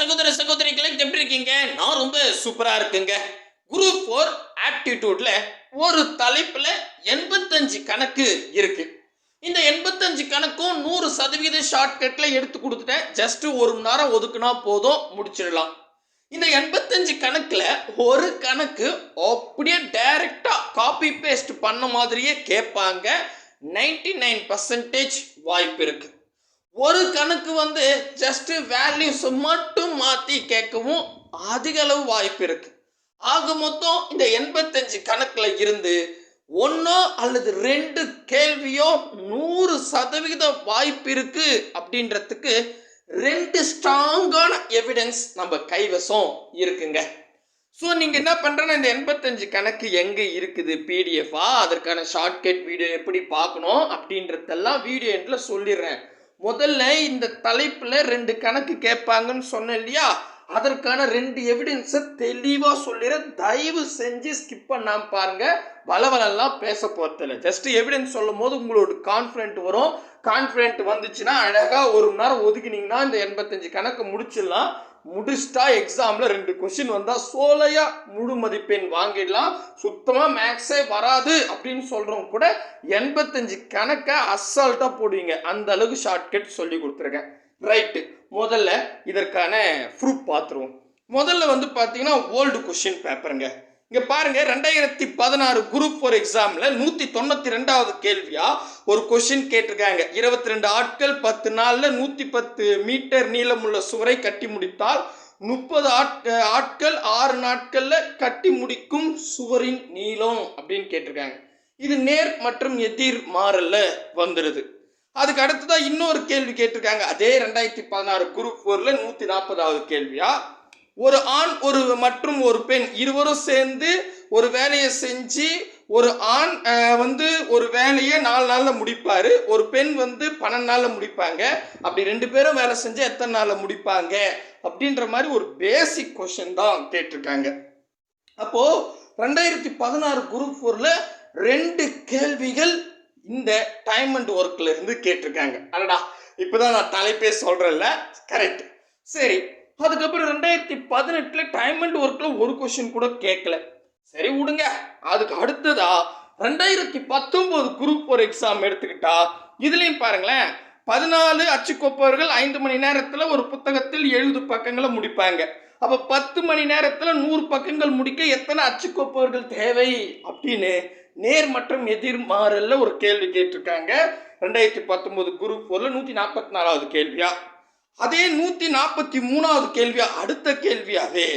சகோதர சகோதரிகளை எப்படி இருக்கீங்க? நான் ரொம்ப சூப்பரா இருக்குங்க. குரூப் ஃபோர் ஆப்டிடியூட்ல ஒரு தலைப்புல எண்பத்தஞ்சு கணக்கு இருக்கு. இந்த எண்பத்தஞ்சு கணக்கும் நூறு சதவீத ஷார்ட்கட்ல எடுத்து கொடுத்துட்டேன். ஜஸ்ட் ஒரு மணி நேரம் ஒதுக்குனா போதும் முடிச்சிடலாம். இந்த எண்பத்தஞ்சு கணக்குல ஒரு கணக்கு அப்படியே டைரக்டா காப்பி பேஸ்ட் பண்ண மாதிரியே கேட்பாங்க. 99% நைன் பர்சன்டேஜ் வாய்ப்பு இருக்குது ஒரு கணக்கு வந்து ஜஸ்ட் வேல்யூஸ் மட்டும் மாற்றி கேட்கவும் அதிக அளவு வாய்ப்பு இருக்கு. ஆக மொத்தம் இந்த எண்பத்தஞ்சு கணக்கில் இருந்து ஒன்றோ அல்லது ரெண்டு கேள்வியோ நூறு சதவிகித வாய்ப்பு இருக்கு அப்படின்றதுக்கு ரெண்டு ஸ்ட்ராங்கான எவிடன்ஸ் நம்ம கைவசம் இருக்குங்க. ஸோ நீங்கள் என்ன பண்ணுறேன்னா இந்த எண்பத்தஞ்சு கணக்கு எங்கே இருக்குது பிடிஎஃபா அதற்கான ஷார்ட்கட் வீடியோ எப்படி பார்க்கணும் அப்படின்றதெல்லாம் வீடியோ எண்டில் சொல்லிடுறேன். முதல்ல இந்த தலைப்பில் ரெண்டு கணக்கு கேட்பாங்கன்னு சொன்னேன் இல்லையா? அதற்கான ரெண்டு எவிடன்ஸை தெளிவாக சொல்லிட தயவு செஞ்சு ஸ்கிப் பண்ணாமல் பாருங்க. வளவலெல்லாம் பேச போகிறதில்ல ஜஸ்ட் எவிடன்ஸ் சொல்லும் போது உங்களோட கான்ஃபிடென்ட் வரும். கான்ஃபிடென்ட் வந்துச்சுன்னா அழகாக ஒரு மணி நேரம் ஒதுக்கினீங்கன்னா இந்த எண்பத்தஞ்சு கணக்கு முடிச்சிடலாம். முடிச்சிட்டா எக்ஸாமில் ரெண்டு கொஷின் வந்தால் சோலையாக முழு மதிப்பெண் வாங்கிடலாம். சுத்தமாக மேக்ஸே வராது அப்படின்னு சொல்கிறவங்க கூட எண்பத்தஞ்சு கணக்கை அசால்ட்டாக போடுவீங்க. அந்த அளவுக்கு ஷார்ட்கட் சொல்லி கொடுத்துருக்கேன். ரைட்டு முதல்ல இதற்கான ப்ரூஃப் பார்த்துருவோம். முதல்ல வந்து பார்த்தீங்கன்னா ஓல்டு கொஷின் பேப்பருங்க இங்கே பாருங்க ரெண்டாயிரத்தி பதினாறு குரூப் ஃபோர் எக்ஸாமில் நூற்றி தொண்ணூற்றி ரெண்டாவது கேள்வியாக ஒரு கொஷின் கேட்டிருக்காங்க. இருபத்தி ரெண்டு ஆட்கள் பத்து நாளில் நூற்றி பத்து மீட்டர் நீளமுள்ள சுவரை கட்டி முடித்தால் முப்பது ஆட்கள் ஆறு நாட்களில் கட்டி முடிக்கும் சுவரின் நீளம் அப்படின்னு கேட்டிருக்காங்க. இது நேர் மற்றும் எதிர் மாறல வந்துடுது அதுக்கு அடுத்ததாக இன்னொரு கேள்வி கேட்டிருக்காங்க. அதே ரெண்டாயிரத்தி பதினாறு குரூப் ஃபோரில் நூற்றி நாற்பதாவது கேள்வியாக ஒரு ஆண் ஒரு மற்றும் ஒரு பெண் இருவரும் சேர்ந்து ஒரு வேலையை செஞ்சு ஒரு ஆண் வந்து ஒரு வேலையை நாலு நாளில் முடிப்பார் ஒரு பெண் வந்து பன்னெண்டு நாளில் முடிப்பாங்க. அப்படி ரெண்டு பேரும் வேலை செஞ்சால் எத்தனை நாளில் முடிப்பாங்க? அப்படின்ற மாதிரி ஒரு பேசிக் கொஷின் தான் கேட்டிருக்காங்க. அப்போது ரெண்டாயிரத்தி பதினாறு குரூப் ஃபோரில் ரெண்டு கேள்விகள் இந்த டைம் அண்ட் ஒர்க்ல இருந்து கேட்டிருக்காங்க. அடடா இப்போதான் நான் தலைப்பே சொல்கிறேன்ல கரெக்ட் சரி அதுக்கப்புறம் ரெண்டாயிரத்தி பதினெட்டில் டைம் அண்ட் ஒர்க்கில் ஒரு கொஷின் கூட கேட்கல சரி விடுங்க. அதுக்கு அடுத்ததா ரெண்டாயிரத்தி பத்தொம்போது குரூப் ஃபோர் எக்ஸாம் எடுத்துக்கிட்டா இதுலேயும் பாருங்களேன். பதினாலு அச்சுக்கோப்பவர்கள் ஐந்து மணி நேரத்தில் ஒரு புத்தகத்தில் எழுபது பக்கங்களை முடிப்பாங்க. அப்போ பத்து மணி நேரத்தில் நூறு பக்கங்கள் முடிக்க எத்தனை அச்சுக்கோப்பவர்கள் தேவை அப்படின்னு நேர் மற்றும் எதிர்மாறல்ல ஒரு கேள்வி கேட்டிருக்காங்க. ரெண்டாயிரத்தி பத்தொம்போது குரூப் ஃபோரில் நூற்றி நாற்பத்தி நாலாவது கேள்வியாக அதே நூற்றி நாற்பத்தி மூணாவது கேள்வியா அடுத்த கேள்வியாவே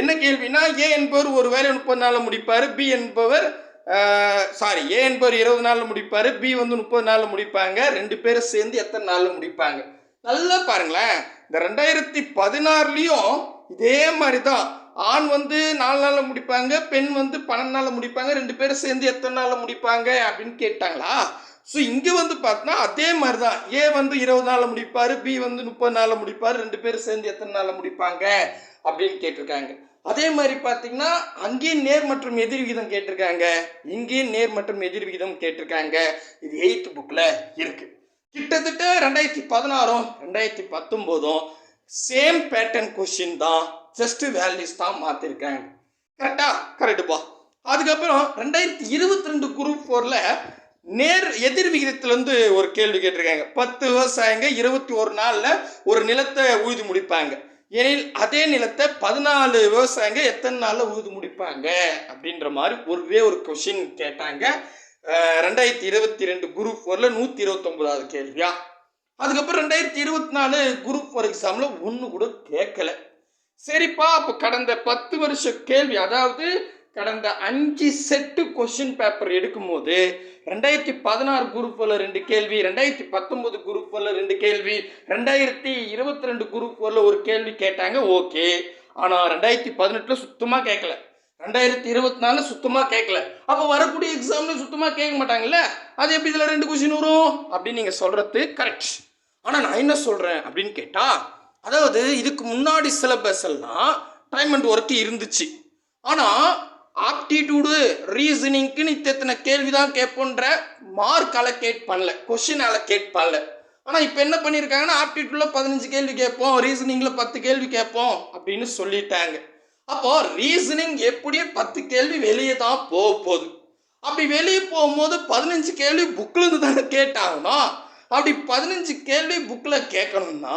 என்ன கேள்வினா ஏ என்பவர் ஒரு வேலை முப்பது நாளில் முடிப்பார் பி என்பவர் சாரி ஏ என்பவர் இருபது நாளில் முடிப்பார் பி வந்து முப்பது நாளில் முடிப்பாங்க ரெண்டு பேரும் சேர்ந்து எத்தனை நாளில் முடிப்பாங்க? நல்லா பாருங்களேன். இந்த ரெண்டாயிரத்தி பதினாறுலேயும் இதே மாதிரி தான் ஆண் வந்து நாலு நாளில் முடிப்பாங்க பெண் வந்து பன்னெண்டு நாளில் முடிப்பாங்க ரெண்டு பேரும் சேர்ந்து எத்தனை நாளில் முடிப்பாங்க அப்படின்னு கேட்டாங்களா? ஸோ இங்கே வந்து பார்த்தோன்னா அதே மாதிரி தான் ஏ வந்து இருபது நாளில் முடிப்பார் பி வந்து முப்பது நாளில் முடிப்பார் ரெண்டு பேரும் சேர்ந்து எத்தனை நாளில் முடிப்பாங்க? அப்படின்னு கேட்டிருக்காங்க. அதே மாதிரி பார்த்தீங்கன்னா அங்கேயும் நேர் மற்றும் எதிர் விகிதம் கேட்டிருக்காங்க. இங்கேயும் நேர் மற்றும் எதிர் விகிதம் கேட்டிருக்காங்க. இது எயித்து புக்கில் இருக்கு. கிட்டத்தட்ட ரெண்டாயிரத்தி பதினாறும் ரெண்டாயிரத்தி பத்தொம்போதும் சேம் பேட்டர்ன் கொஷின் தான் ஜஸ்ட் வேல்யூஸ் தான் மாற்றிருக்காங்க கரெக்டா கரெக்டுப்பா அதுக்கப்புறம் ரெண்டாயிரத்தி இருபத்தி ரெண்டு குரூப் ஃபோரில் நேர் எதிர் விகிதத்திலேருந்து ஒரு கேள்வி கேட்டிருக்காங்க. பத்து விவசாயிங்க இருபத்தி ஒரு நாளில் ஒரு நிலத்தை உழுது முடிப்பாங்க. எனில் அதே நிலத்தை பதினாலு விவசாயிங்க எத்தனை நாளில் உழுது முடிப்பாங்க? அப்படின்ற மாதிரி ஒருவே ஒரு கொஷின் கேட்டாங்க. ரெண்டாயிரத்தி இருபத்தி ரெண்டு குரூப் ஃபோரில் நூற்றி இருபத்தொம்போதாவது கேள்வியா? அதுக்கப்புறம் ரெண்டாயிரத்தி இருபத்தி நாலு குரூப் ஃபோர் எக்ஸாமில் ஒன்று கூட கேட்கல சரிப்பா அப்போ கடந்த பத்து வருஷ கேள்வி அதாவது கடந்த அஞ்சு செட்டு கொஷின் பேப்பர் எடுக்கும்போது ரெண்டாயிரத்தி பதினாறு குரூப்பில் ரெண்டு கேள்வி ரெண்டாயிரத்தி பத்தொம்போது குரூப்பில் ரெண்டு கேள்வி ரெண்டாயிரத்தி இருபத்தி ரெண்டு குரூப்பில் ஒரு கேள்வி கேட்டாங்க ஓகே ஆனால் ரெண்டாயிரத்தி பதினெட்டில் சுத்தமாக கேட்கல ரெண்டாயிரத்தி இருபத்தி நாலு சுத்தமாக கேட்கல அப்போ வரக்கூடிய எக்ஸாமில் சுத்தமாக கேட்க மாட்டாங்கல்ல? அது எப்படி இதில் ரெண்டு கொஷின் வரும்? அப்படின்னு நீங்கள் சொல்கிறது கரெக்ட் ஆனால் நான் என்ன சொல்கிறேன் அப்படின்னு கேட்டால் அதாவது இதுக்கு முன்னாடி சிலபஸ் எல்லாம் டைம் அண்ட் ஒர்க் இருந்துச்சு. ஆனால் ஆப்டிடியூடு ரீசனிங்க்கு நீ எத்தனை கேள்வி தான் கேட்போன்ற மார்க் அலோகேட் பண்ணல கொஷின் அலோகேட் பண்ணல. ஆனால் இப்போ என்ன பண்ணியிருக்காங்கன்னா ஆப்டிடியூடில் பதினஞ்சு கேள்வி கேட்போம் ரீசனிங்கில் பத்து கேள்வி கேட்போம் அப்படின்னு சொல்லிட்டாங்க. அப்போது ரீசனிங் எப்படியும் பத்து கேள்வி வெளியே தான் போக போகுது. அப்படி வெளியே போகும்போது பதினஞ்சு கேள்வி புக்கிலிருந்து தானே கேட்டாங்கன்னா அப்படி பதினஞ்சு கேள்வி புக்கில் கேட்கணும்னா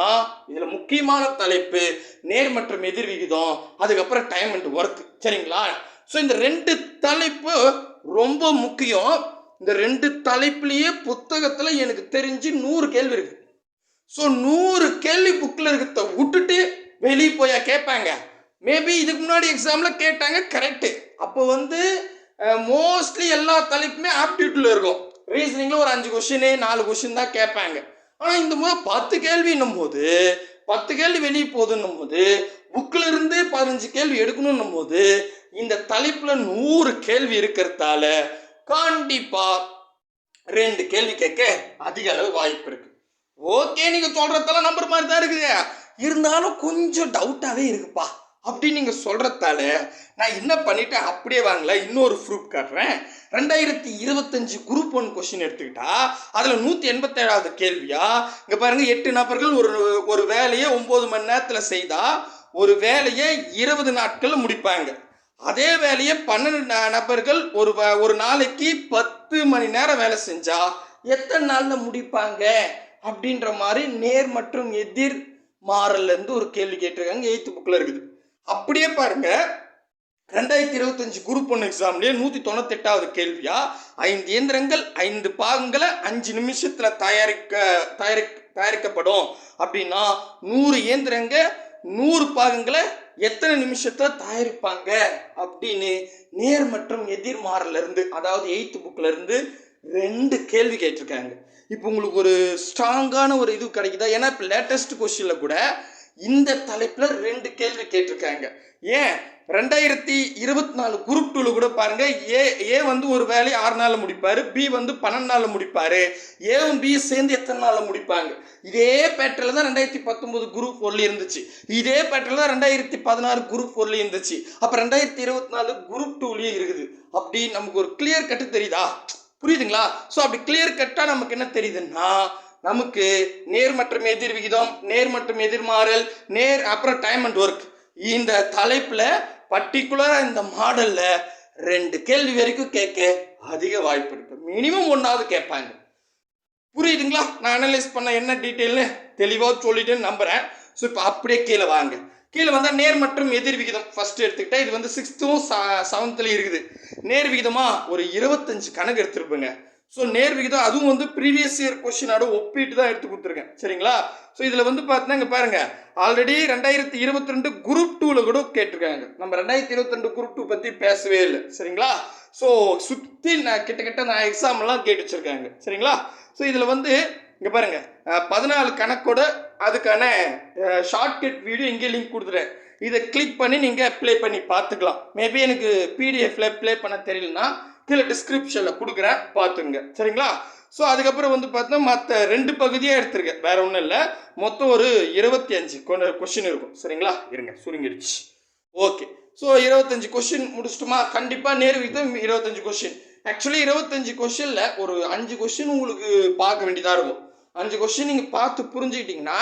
இதில் முக்கியமான தலைப்பு நேர் மற்றும் எதிர் விகிதம் அதுக்கப்புறம் டைம் அண்ட் ஒர்க் சரிங்களா? ஸோ இந்த ரெண்டு தலைப்பு ரொம்ப முக்கியம். இந்த ரெண்டு தலைப்புலேயே புத்தகத்தில் எனக்கு தெரிஞ்சு நூறு கேள்வி இருக்கு. ஸோ நூறு கேள்வி புக்கில் இருக்கிறத விட்டுட்டு வெளியே போயா கேட்பாங்க. மேபி இதுக்கு முன்னாடி எக்ஸாமில் கேட்டாங்க கரெக்டு அப்போ வந்து மோஸ்ட்லி எல்லா தலைப்புமே ஆப்டியூட்டில் இருக்கும். ரீசனிங்கில் ஒரு அஞ்சு கொஷினு நாலு கொஷின் தான் கேட்பாங்க. ஆனால் இந்த முறை பத்து கேள்வின்னும் போது பத்து கேள்வி வெளியே போகுதுன்னும் போது புக்கில் இருந்து பதினஞ்சு கேள்வி எடுக்கணும்னும் போது இந்த தலைப்பில் நூறு கேள்வி இருக்கிறதால கண்டிப்பாக ரெண்டு கேள்வி கேட்க அதிக அளவு வாய்ப்பு இருக்கு. ஓகே நீங்க சொல்றதெல்லாம் நம்புற மாதிரி தான் இருக்குது. இருந்தாலும் கொஞ்சம் டவுட்டாவே இருக்குப்பா. அப்படி நீங்க சொல்றதால நான் என்ன பண்ணிட்டேன்? அப்படியே வாங்கல. இன்னொரு ப்ரூஃப் காட்டுறேன். ரெண்டாயிரத்தி இருபத்தஞ்சு குரூப் ஒன் கொஸ்டின் எடுத்துக்கிட்டா அதில் நூற்றி எண்பத்தேழாவது கேள்வியா? இங்கே பாருங்க எட்டு நபர்கள் ஒரு ஒரு வேலையை ஒம்பது மணி நேரத்தில் செய்தால் ஒரு வேலையை இருபது நாட்களில் முடிப்பாங்க. அதே வேலையை பன்னெண்டு நபர்கள் ஒரு வ- ஒரு நாளைக்கு பத்து மணி நேரம் வேலை செஞ்சா எத்தனை நாளில் முடிப்பாங்க? அப்படின்ற மாதிரி நேர் மற்றும் எதிர் மாறல்ல இருந்து ஒரு கேள்வி கேட்டிருக்காங்க. எயித்து புக்கில் இருக்குது. அப்படியே பாருங்க. ரெண்டாயிரத்தி இருபத்தஞ்சு குரூப் ஒன் எக்ஸாம்லேயே நூற்றி தொண்ணூத்தெட்டாவது கேள்வியா? ஐந்து இயந்திரங்கள் ஐந்து பாகங்களை அஞ்சு நிமிஷத்தில் தயாரிக்க தயாரி தயாரிக்கப்படும். அப்படின்னா நூறு இயந்திரங்க நூறு பாகங்களை எத்தனை நிமிஷத்துல தயாரிப்பாங்க அப்படின்னு நேர் மற்றும் எதிர்மாறல இருந்து அதாவது எயித்து புக்ல இருந்து ரெண்டு கேள்வி கேட்டிருக்காங்க. இப்போ உங்களுக்கு ஒரு ஸ்ட்ராங்கான ஒரு இது கிடைக்குதா? ஏன்னா இப்போ லேட்டஸ்ட் கொஸ்டினில் கூட இந்த தலைப்பில் ரெண்டு கேள்வி கேட்டிருக்காங்க. ஏன்? ரெண்டாயிரத்தி இருபத்தி நாலு குரூப் டூவில் கூட பாருங்க ஏ ஏ வந்து ஒரு வேலையை ஆறு நாளில் முடிப்பார் பி வந்து பன்னெண்டு நாளில் முடிப்பார். ஏவும் பி சேர்ந்து எத்தனை நாளில் முடிப்பாங்க? இதே பேட்டரில் தான் ரெண்டாயிரத்தி பத்தொம்போது குரூப் ஒல்லி இருந்துச்சு. இதே பேட்டரில் தான் ரெண்டாயிரத்தி பதினாறு குரூப் ஒல்லி இருந்துச்சு. அப்போ ரெண்டாயிரத்தி இருபத்தி நாலு குரூப் டூலேயும் இருக்குது. அப்படி நமக்கு ஒரு கிளியர் கட்டு தெரியுதா? புரியுதுங்களா? ஸோ அப்படி கிளியர் கட்டாக நமக்கு என்ன தெரியுதுன்னா நமக்கு நேர் மற்றும் எதிர் விகிதம் நேர் மற்றும் எதிர்மாறல் நேர் அப்புறம் டைம் அண்ட் ஒர்க் இந்த தலைப்பில் பர்டிகுலராக இந்த மாடலில் ரெண்டு கேள்வி வரைக்கும் கேட்க அதிக வாய்ப்பு இருக்கு. மினிமம் ஒன்றாவது கேட்பாங்க. புரியுதுங்களா? நான் அனலைஸ் பண்ண என்ன டீட்டெயில்னு தெளிவாக சொல்லிட்டேன்னு நம்புறேன். ஸோ இப்போ அப்படியே கீழே வாங்க. கீழே வந்தால் நேர் மற்றும் எதிர் விகிதம். ஃபஸ்ட்டு எடுத்துக்கிட்டால் இது வந்து சிக்ஸ்த்தும் செவன்த்துலையும் இருக்குது. நேர் விகிதமாக ஒரு இருபத்தஞ்சு கணக்கு எடுத்துருப்பேங்க. ஸோ நேர் விகிதம் அதுவும் வந்து ப்ரீவியஸ் இயர் கொஸ்டினோட ஒப்பிட்டு தான் எடுத்து கொடுத்துருக்கேன். சரிங்களா? ஸோ இதில் வந்து பார்த்தீங்கன்னா இங்கே பாருங்கள் ஆல்ரெடி ரெண்டாயிரத்தி இருபத்தி ரெண்டு குரூப் டூவில் கூட கேட்டிருக்காங்க. நம்ம ரெண்டாயிரத்தி இருபத்தி ரெண்டு குரூப் டூ பற்றி பேசவே இல்லை. சரிங்களா? ஸோ சுற்றி நான் கிட்டக்கிட்ட நான் எக்ஸாம்லாம் கேட்டு வச்சுருக்காங்க. சரிங்களா? ஸோ இதில் வந்து இங்கே பாருங்கள் பதினாலு கணக்கோட அதுக்கான ஷார்ட்கட் வீடியோ இங்கே லிங்க் கொடுத்துறேன் இதை கிளிக் பண்ணி நீங்கள் ப்ளே பண்ணி பார்த்துக்கலாம். மேபி எனக்கு பிடிஎஃப்ல ப்ளே பண்ண தெரியலனா கீழே டிஸ்கிரிப்ஷனில் கொடுக்குறேன் பார்த்துங்க சரிங்களா? ஸோ அதுக்கப்புறம் வந்து பார்த்தா மற்ற ரெண்டு பகுதியாக எடுத்திருக்கேன். வேற ஒன்றும் இல்லை. மொத்தம் ஒரு இருபத்தி அஞ்சு கொஷின் இருக்கும். சரிங்களா? இருங்க சுருங்கிடுச்சு ஓகே ஸோ இருபத்தஞ்சு கொஷின் முடிச்சிட்டுமா? கண்டிப்பாக நேரு இருபத்தஞ்சு கொஷின் ஆக்சுவலி இருபத்தஞ்சு கொஷினில் ஒரு அஞ்சு கொஷின் உங்களுக்கு பார்க்க வேண்டியதாக இருக்கும். அஞ்சு கொஷின் நீங்கள் பார்த்து புரிஞ்சுக்கிட்டிங்கன்னா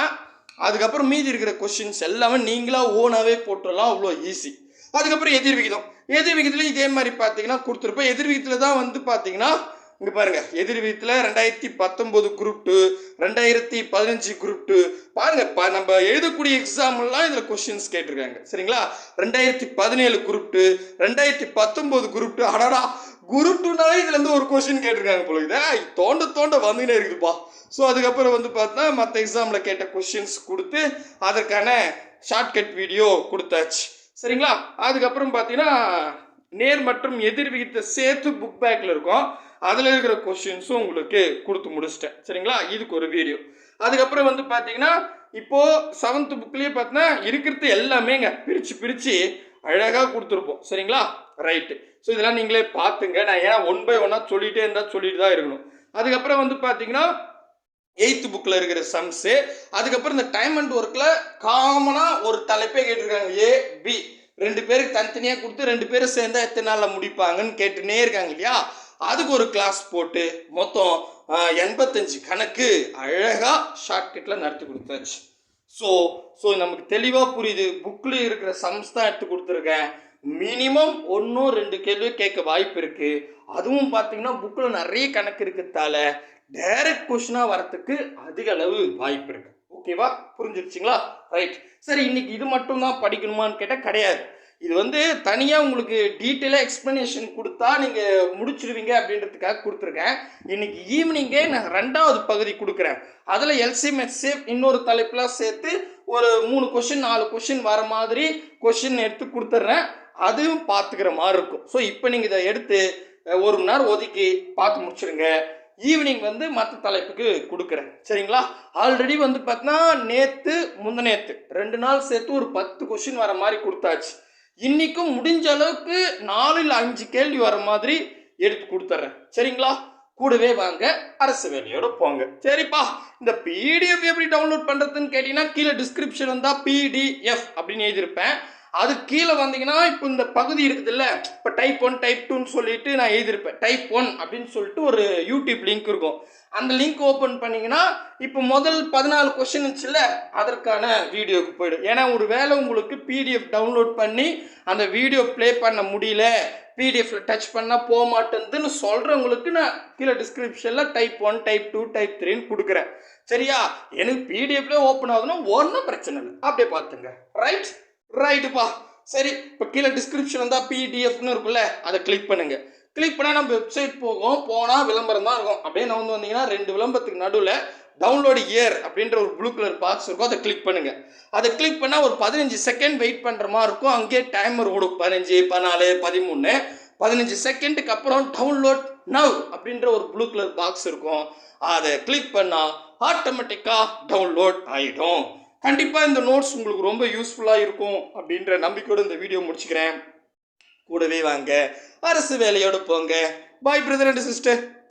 அதுக்கப்புறம் மீதி இருக்கிற கொஷின்ஸ் எல்லாமே நீங்களாக ஓனாகவே போட்டுடலாம் அவ்வளோ ஈஸி அதுக்கப்புறம் எதிர் விகிதம். எதிர் விகிதத்துலையும் இதே மாதிரி பார்த்தீங்கன்னா கொடுத்துருப்போம். எதிர் விகிதத்தில் தான் வந்து பார்த்தீங்கன்னா இங்கே பாருங்கள் எதிர் விகிதத்தில் ரெண்டாயிரத்தி பத்தொம்போது குரூப் டூ ரெண்டாயிரத்தி பதினஞ்சு குரூப் டூ பாருங்கள் ப- நம்ம எழுதக்கூடிய எக்ஸாம்லாம் இதில் கொஷின்ஸ் கேட்டிருக்காங்க. சரிங்களா? ரெண்டாயிரத்தி பதினேழு குரூப் டூ ரெண்டாயிரத்தி பத்தொம்போது குரூப் டூ அடடா குரூப் டூனாலே இதுல இருந்து ஒரு கொஸ்டின் கேட்டிருக்காங்க போல இது தோண்ட தோண்ட வந்துனே இருக்குதுப்பா. ஸோ அதுக்கப்புறம் வந்து பார்த்தா மற்ற எக்ஸாமில் கேட்ட கொஷின்ஸ் கொடுத்து அதற்கான ஷார்ட்கட் வீடியோ கொடுத்தாச்சு. சரிங்களா? அதுக்கப்புறம் பார்த்தீங்கன்னா நேர் மற்றும் எதிர் விகிதத்தை சேர்த்து புக் பேக்கில் இருக்கும். அதில் இருக்கிற கொஷின்ஸும் உங்களுக்கு கொடுத்து முடிச்சிட்டேன். சரிங்களா? இதுக்கு ஒரு வீடியோ அதுக்கப்புறம் வந்து பார்த்தீங்கன்னா இப்போ செவன்த் புக்லேயே பார்த்தீங்கன்னா இருக்கிறது எல்லாமேங்க. பிரித்து பிரித்து அழகாக கொடுத்துருப்போம். சரிங்களா? ரைட்டு ஸோ இதெல்லாம் நீங்களே பார்த்துங்க நான் ஏன்னா ஒன் பை ஒன்னாக சொல்லிகிட்டே இருந்தால் சொல்லிட்டு தான் இருக்கணும். அதுக்கப்புறம் வந்து பார்த்தீங்கன்னா எயித்து புக்கில் இருக்கிற சம்ஸு அதுக்கப்புறம் இந்த டைம் அண்ட் ஒர்க்கில் காமனாக ஒரு தலைப்பே கேட்டிருக்காங்க. ஏ பி ரெண்டு பேருக்கு தனித்தனியாக கொடுத்து ரெண்டு பேரும் சேர்ந்தால் எத்தனை நாளில் முடிப்பாங்கன்னு கேட்டுனே இருக்காங்க இல்லையா? அதுக்கு ஒரு கிளாஸ் போட்டு மொத்தம் எண்பத்தஞ்சு கணக்கு அழகாக ஷார்ட்கட்டில் நடத்தி கொடுத்தாச்சு. ஸோ ஸோ நமக்கு தெளிவாக புரியுது. புக்கில் இருக்கிற சம்ஸ் தான் எடுத்து கொடுத்துருக்கேன். மினிமம் ஒன்றும் ரெண்டு கேள்வி கேட்க வாய்ப்பு இருக்குது அதுவும் பார்த்தீங்கன்னா புக்கில் நிறைய கணக்கு இருக்கிறதால டைரக்ட் கொஷினாக வரத்துக்கு அதிக அளவு வாய்ப்பு இருக்குது ஓகேவா புரிஞ்சிருச்சிங்களா? ரைட் சரி இன்னைக்கு இது மட்டும் தான் படிக்கணுமான்னு கேட்டால் கிடையாது. இது வந்து தனியாக உங்களுக்கு டீட்டெயிலாக எக்ஸ்ப்ளனேஷன் கொடுத்தா நீங்கள் முடிச்சிருவீங்க அப்படின்றதுக்காக கொடுத்துருக்கேன். இன்னைக்கு ஈவினிங்கே நான் ரெண்டாவது பகுதி கொடுக்குறேன். அதில் எல்சிஎம் இன்னொரு தலைப்பெலாம் சேர்த்து ஒரு மூணு கொஷின் நாலு கொஷின் வர மாதிரி கொஷின் எடுத்து கொடுத்துட்றேன் அதுவும் பார்த்துக்கிற மாதிரி இருக்கும். ஸோ இப்போ நீங்கள் இதை எடுத்து ஒரு மணி நேரம் ஒதுக்கி பார்த்து முடிச்சிடுங்க ஈவினிங் வந்து மற்ற தலைப்புக்கு கொடுக்குறேன். சரிங்களா? ஆல்ரெடி வந்து பார்த்தீங்கன்னா நேற்று முந்தநேற்று ரெண்டு நாள் சேர்த்து ஒரு பத்து கொஷின் வர மாதிரி கொடுத்தாச்சு. இன்னைக்கும் முடிஞ்ச அளவுக்கு நாலில் அஞ்சு கேள்வி வர மாதிரி எடுத்து கொடுத்துட்றேன் சரிங்களா? கூடவே வாங்க அரசு வேலையோட போங்க. சரிப்பா. இந்த பிடிஎஃப் எப்படி டவுன்லோட் பண்ணுறதுன்னு கேட்டிங்கன்னா கீழே டிஸ்கிரிப்ஷன் வந்தால் பிடிஎஃப் அப்படின்னு எழுதியிருப்பேன். அது கீழே வந்தீங்கன்னா இப்போ இந்த பகுதி இருக்குதுல்ல இப்போ டைப் ஒன் டைப் டூன்னு சொல்லிட்டு நான் எழுதியிருப்பேன். டைப் ஒன் அப்படின்னு சொல்லிட்டு ஒரு யூடியூப் லிங்க் இருக்கும். அந்த லிங்க் ஓப்பன் பண்ணிங்கன்னா இப்போ முதல் பதினாலு கொஷின் இருந்துச்சுல்ல அதற்கான வீடியோக்கு போயிடும். ஏன்னா ஒரு வேளை உங்களுக்கு பிடிஎஃப் டவுன்லோட் பண்ணி அந்த வீடியோ ப்ளே பண்ண முடியல பிடிஎஃப்ல டச் பண்ணால் போக மாட்டேங்குதுன்னு சொல்கிறவங்களுக்கு நான் கீழே டிஸ்கிரிப்ஷனில் type one type two type த்ரீன்னு கொடுக்குறேன். சரியா? எனக்கு பிடிஎஃப்லேயே ஓப்பன் ஆகுதுன்னா ஒன்றும் பிரச்சனை இல்லை. அப்படியே பார்த்துங்க. ரைட் ரைட்டுப்பா சரி. இப்போ கீழே டிஸ்கிரிப்ஷன் வந்தால் பிடிஎஃப்னு இருக்குல்ல அதை கிளிக் பண்ணுங்கள் கிளிக் பண்ணால் நம்ம வெப்சைட் போகும். போனால் விளம்பரம் தான் இருக்கும். அப்படியே நான் வந்து வந்தீங்கன்னா ரெண்டு விளம்பரத்துக்கு நடுவில் டவுன்லோடு இயர் அப்படின்ற ஒரு ப்ளூ கலர் பாக்ஸ் இருக்கும். அதை கிளிக் பண்ணுங்கள் அதை கிளிக் பண்ணால் ஒரு பதினஞ்சு செகண்ட் வெயிட் பண்ணுற மாதிரி இருக்கும். அங்கேயே டைமர் ஓடும். பதினஞ்சு பதினாலு பதிமூணு. பதினஞ்சு செகண்டுக்கு அப்புறம் டவுன்லோட் நவ் அப்படின்ற ஒரு ப்ளூ கலர் பாக்ஸ் இருக்கும். அதை கிளிக் பண்ணால் ஆட்டோமேட்டிக்காக டவுன்லோட் ஆகிடும் கண்டிப்பாக இந்த நோட்ஸ் உங்களுக்கு ரொம்ப யூஸ்ஃபுல்லாக இருக்கும் அப்படின்ற நம்பிக்கையோடு இந்த வீடியோ முடிச்சுக்கிறேன். கூடவே வாங்க. அரசு வேலையோடு போங்க. பாய் பிரதர் அண்ட் சிஸ்டர்